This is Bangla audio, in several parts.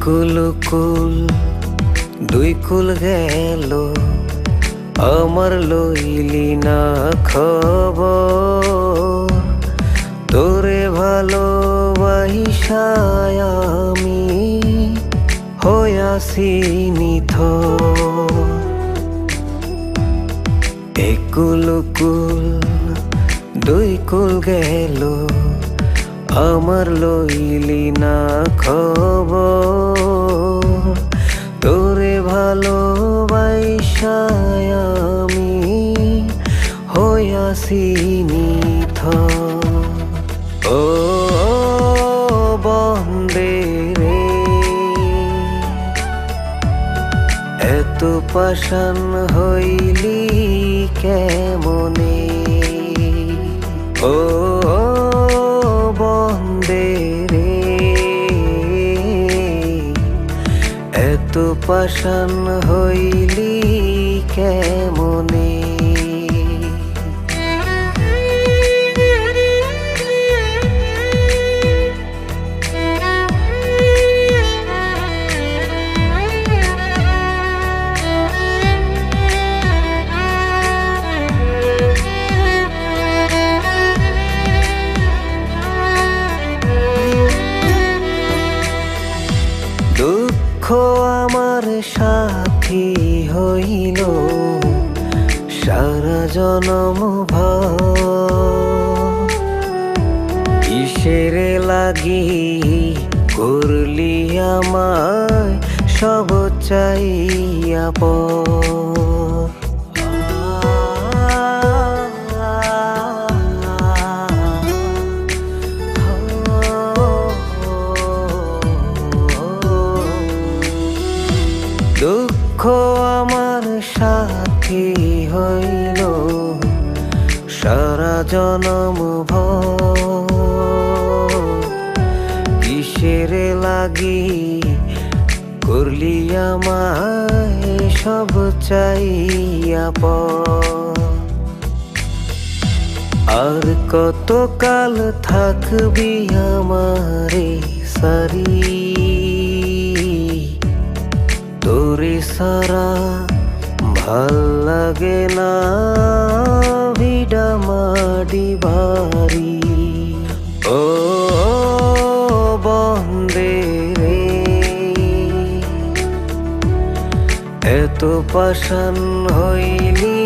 কুল দুই কুল গেল। আমার লইলি না খবর। তোরে ভালোবাসায় আমি হয়াছি নিথ একুল কুল, দুই কুল গেল। আমার লইলি না খবর। তোরে ভালোবাসায় আমি হইয়াছি নিথ ও, বন্দে রে। এত পাশান হইলি কেমনে? ও বন্দে রে এত পাশান হইলি কেমনে? আমার সাথী হইল। সারা জনম ভিসের লাগি করলি আমায় সব চাইয়া পর। সাথী হইল। সারা জনম কিসের লাগি করলি আমায় সব চাইয়া পর? আর কত কাল থাকবি আমারে সারি? তোরে সারা ভালো লাগে না ভিডা মাডি বাড়ি। ও বন্দে রে। এত পাশান হইলি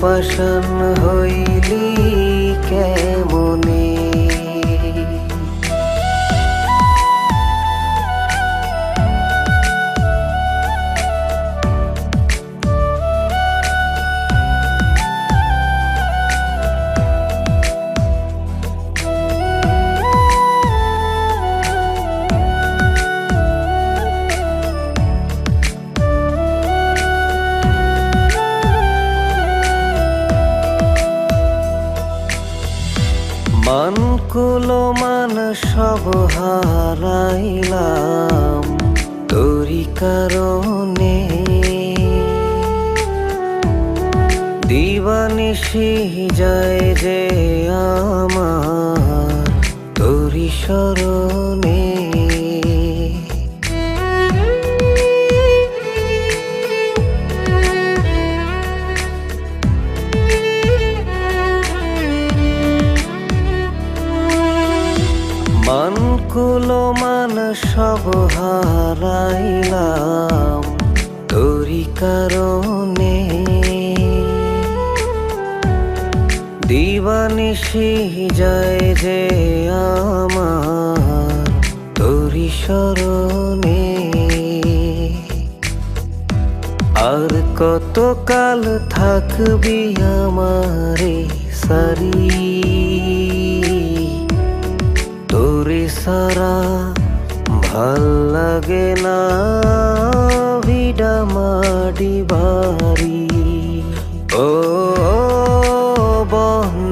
পাশান হইলি কেমনে? কুলো মান সব হারাইলাম। তোরি কারণে দিবানিশি যায় যে আমার। তোরি স্মরণে কুলো মান সব হারাইলাম। তোরি কারণে দিবানিশি যায় যে আমার তোরি স্মরণে। আর কত কাল থাকবি আমারে সারি সারা ভালো লাগে না ভিডা মাডি বাড়ি। ও বন্দে